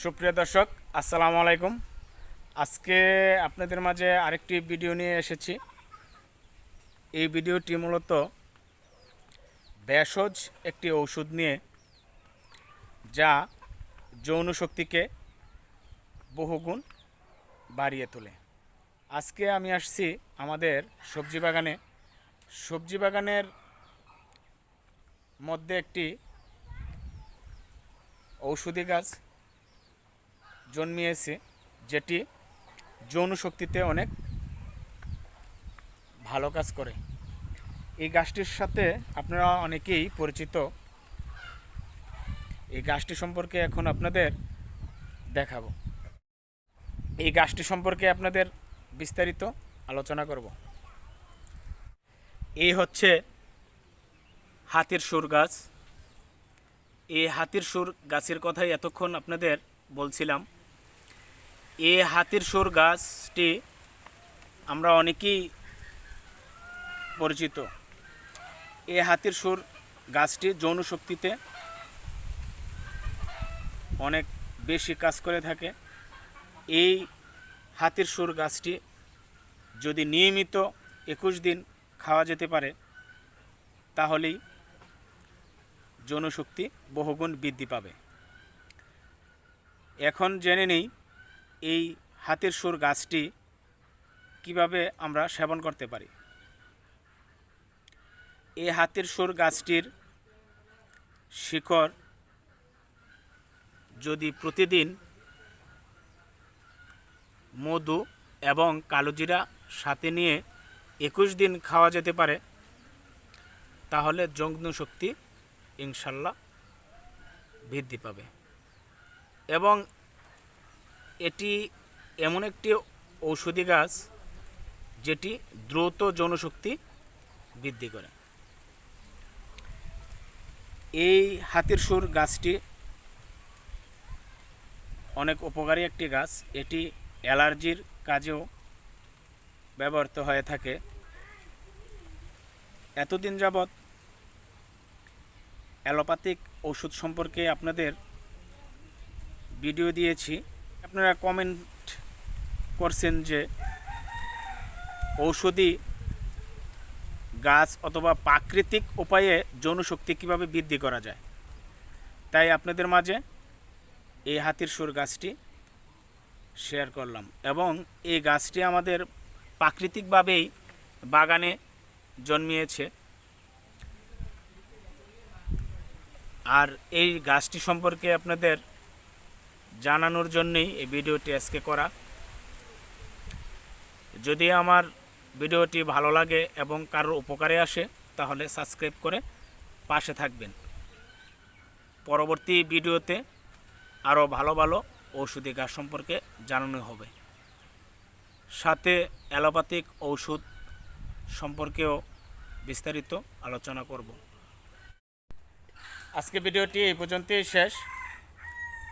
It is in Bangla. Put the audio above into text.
সুপ্রিয় দর্শক, আসসালামু আলাইকুম। আজকে আপনাদের মাঝে আরেকটি ভিডিও নিয়ে এসেছি। এই ভিডিওটি মূলত ভেষজ একটি ঔষধ নিয়ে, যা যৌন শক্তিকে বহুগুণ বাড়িয়ে তোলে। আজকে আমি আসছি আমাদের সবজি বাগানে। সবজি বাগানের মধ্যে একটি ঔষধি গাছ জন্মিয়েছে, যেটি যৌন শক্তিতে অনেক ভালো কাজ করে। এই গাছটির সাথে আপনারা অনেকেই পরিচিত। এই গাছটি সম্পর্কে এখন আপনাদের দেখাবো। এই গাছটি সম্পর্কে আপনাদের বিস্তারিত আলোচনা করব। এই হচ্ছে হাতির সুর গাছ। এই হাতির সুর গাছের কথাই এতক্ষণ আপনাদের বলছিলাম। এই হাতির সুর গাছটি আমরা অনেকেই পরিচিত। এই হাতির সুর গাছটি যৌন শক্তিতে অনেক বেশি কাজ করে থাকে। এই হাতির সুর গাছটি যদি নিয়মিত একুশ দিন খাওয়া যেতে পারে, তাহলেই যৌনশক্তি বহুগুণ বৃদ্ধি পাবে। এখন জেনে নেই এই হাতের সুর গাছটি কীভাবে আমরা সেবন করতে পারি? এই হাতের সুর গাছটির শিকড় যদি প্রতিদিন মধু এবং কালোজিরা সাথে নিয়ে একুশ দিন খাওয়া যেতে পারে, তাহলে যৌন শক্তি ইনশাল্লাহ বৃদ্ধি পাবে। এবং এটি এমন একটি ঔষধি গাছ যেটি দ্রুত যৌনশক্তি বৃদ্ধি করে। এই হাতির সুর গাছটি অনেক উপকারী একটি গাছ। এটি অ্যালার্জির কাজেও ব্যবহৃত হয়ে থাকে। এতদিন যাবৎ অ্যালোপ্যাথিক ওষুধ সম্পর্কে আপনাদের ভিডিও দিয়েছি। আপনারা কমেন্ট করছেন যে ঔষধি গাছ অথবা প্রাকৃতিক উপায়ে যৌনশক্তি কীভাবে বৃদ্ধি করা যায়? তাই আপনাদের মাঝে এই হাতির সুর গাছটি শেয়ার করলাম এবং এই গাছটি আমাদের প্রাকৃতিকভাবেই বাগানে জন্মিয়েছে। আর এই গাছটি সম্পর্কে আপনাদের জানানোর জন্যই এই ভিডিওটি আজকে করা। যদি আমার ভিডিওটি ভালো লাগে এবং কারোর উপকারে আসে, তাহলে সাবস্ক্রাইব করে পাশে থাকবেন। পরবর্তী ভিডিওতে আরও ভালো ভালো ঔষধি গাছ সম্পর্কে জানানো হবে। সাথে অ্যালোপ্যাথিক ঔষধ সম্পর্কেও বিস্তারিত আলোচনা করব। আজকে ভিডিওটি এই পর্যন্তই শেষ।